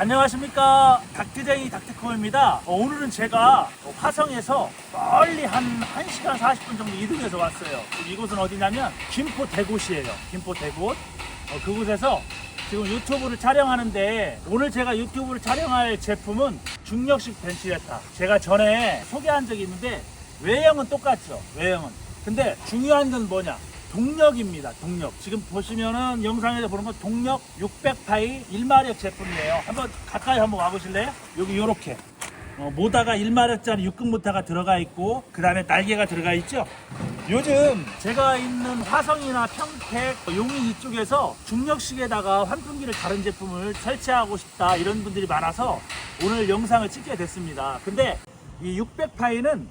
안녕하십니까. 닥트쟁이 닥트코입니다. 어, 오늘은 제가 어, 화성에서 멀리 한 1시간 40분 정도 이동해서 왔어요. 이곳은 어디냐면 김포 대곳이에요. 김포 대곳 어, 그곳에서 지금 유튜브를 촬영하는데 오늘 제가 유튜브를 촬영할 제품은 중력식 벤치레타. 제가 전에 소개한 적이 있는데 외형은 똑같죠. 외형은. 근데 중요한 건 뭐냐 동력입니다. 동력. 지금 보시면은 영상에서 보는 건 동력 600파이 1마력 제품이에요. 한번 가까이 한번 와보실래요? 여기 요렇게. 어, 모다가 1마력짜리 6급 모터가 들어가 있고 그 다음에 날개가 들어가 있죠. 요즘 제가 있는 화성이나 평택, 용인 이쪽에서 중력식에다가 환풍기를 다른 제품을 설치하고 싶다 이런 분들이 많아서 오늘 영상을 찍게 됐습니다. 근데 이 600파이는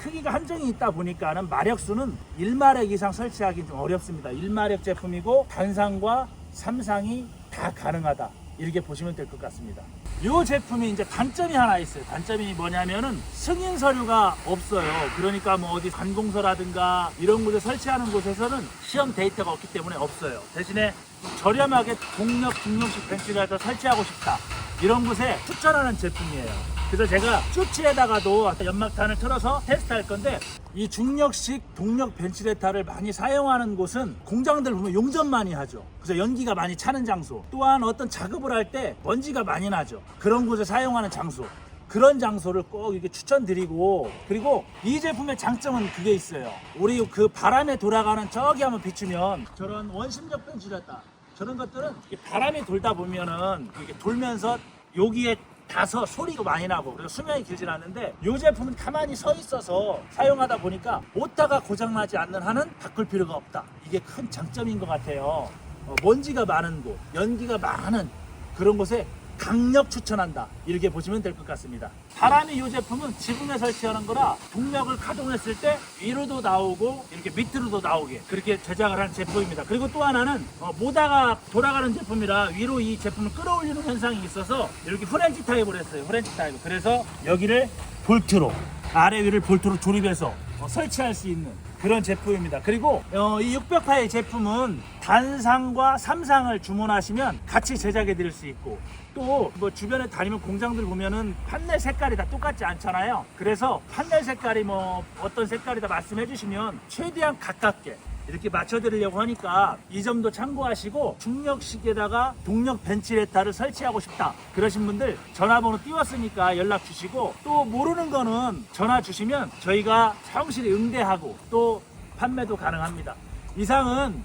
크기가 한정이 있다 보니까는 마력수는 1마력 이상 설치하기 좀 어렵습니다. 1마력 제품이고 단상과 삼상이 다 가능하다. 이렇게 보시면 될 것 같습니다. 이 제품이 이제 단점이 하나 있어요. 단점이 뭐냐면은 승인 서류가 없어요. 그러니까 뭐 어디 관공서라든가 이런 곳에 설치하는 곳에서는 시험 데이터가 없기 때문에 없어요. 대신에 저렴하게 동력 중력식 벤치를 설치하고 싶다. 이런 곳에 추천하는 제품이에요. 그래서 제가 쇼츠에다가도 연막탄을 틀어서 테스트할 건데 이 중력식 동력 벤치레타를 많이 사용하는 곳은 공장들 보면 용접 많이 하죠. 그래서 연기가 많이 차는 장소. 또한 어떤 작업을 할 때 먼지가 많이 나죠. 그런 곳에 사용하는 장소. 그런 장소를 꼭 이렇게 추천드리고 그리고 이 제품의 장점은 그게 있어요. 우리 그 바람에 돌아가는 저기 한번 비추면 저런 원심력 벤치레타 저런 것들은 바람이 돌다 보면은 이렇게 돌면서 여기에 닿아서 소리가 많이 나고 그리고 수명이 길진 않는데 이 제품은 가만히 서 있어서 사용하다 보니까 모터가 고장나지 않는 한은 바꿀 필요가 없다. 이게 큰 장점인 것 같아요. 어, 먼지가 많은 곳 연기가 많은 그런 곳에 강력 추천한다. 이렇게 보시면 될 것 같습니다. 바람이 이 제품은 지붕에 설치하는 거라 동력을 가동했을 때 위로도 나오고 이렇게 밑으로도 나오게 그렇게 제작을 한 제품입니다. 그리고 또 하나는 어, 모다가 돌아가는 제품이라 위로 이 제품을 끌어올리는 현상이 있어서 이렇게 프렌치 타입을 했어요. 프렌치 타입. 그래서 여기를 볼트로 아래 위를 볼트로 조립해서 어, 설치할 수 있는 그런 제품입니다. 그리고 어, 이 600파의 제품은 단상과 삼상을 주문하시면 같이 제작해 드릴 수 있고 또 뭐 주변에 다니면 공장들 보면은 판넬 색깔이 다 똑같지 않잖아요. 그래서 판넬 색깔이 뭐 어떤 색깔이다 말씀해 주시면 최대한 가깝게 이렇게 맞춰드리려고 하니까 이 점도 참고하시고 중력식에다가 동력 벤치레타를 설치하고 싶다 그러신 분들 전화번호 띄웠으니까 연락 주시고 또 모르는 거는 전화 주시면 저희가 성실히 응대하고 또 판매도 가능합니다 이상은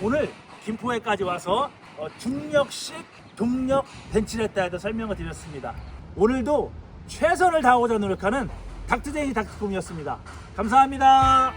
오늘 김포에까지 와서 어, 중력식 동력 벤치레타에 대해 설명을 드렸습니다. 오늘도 최선을 다하고자 노력하는 닥트제이 닥트콤이었습니다. 감사합니다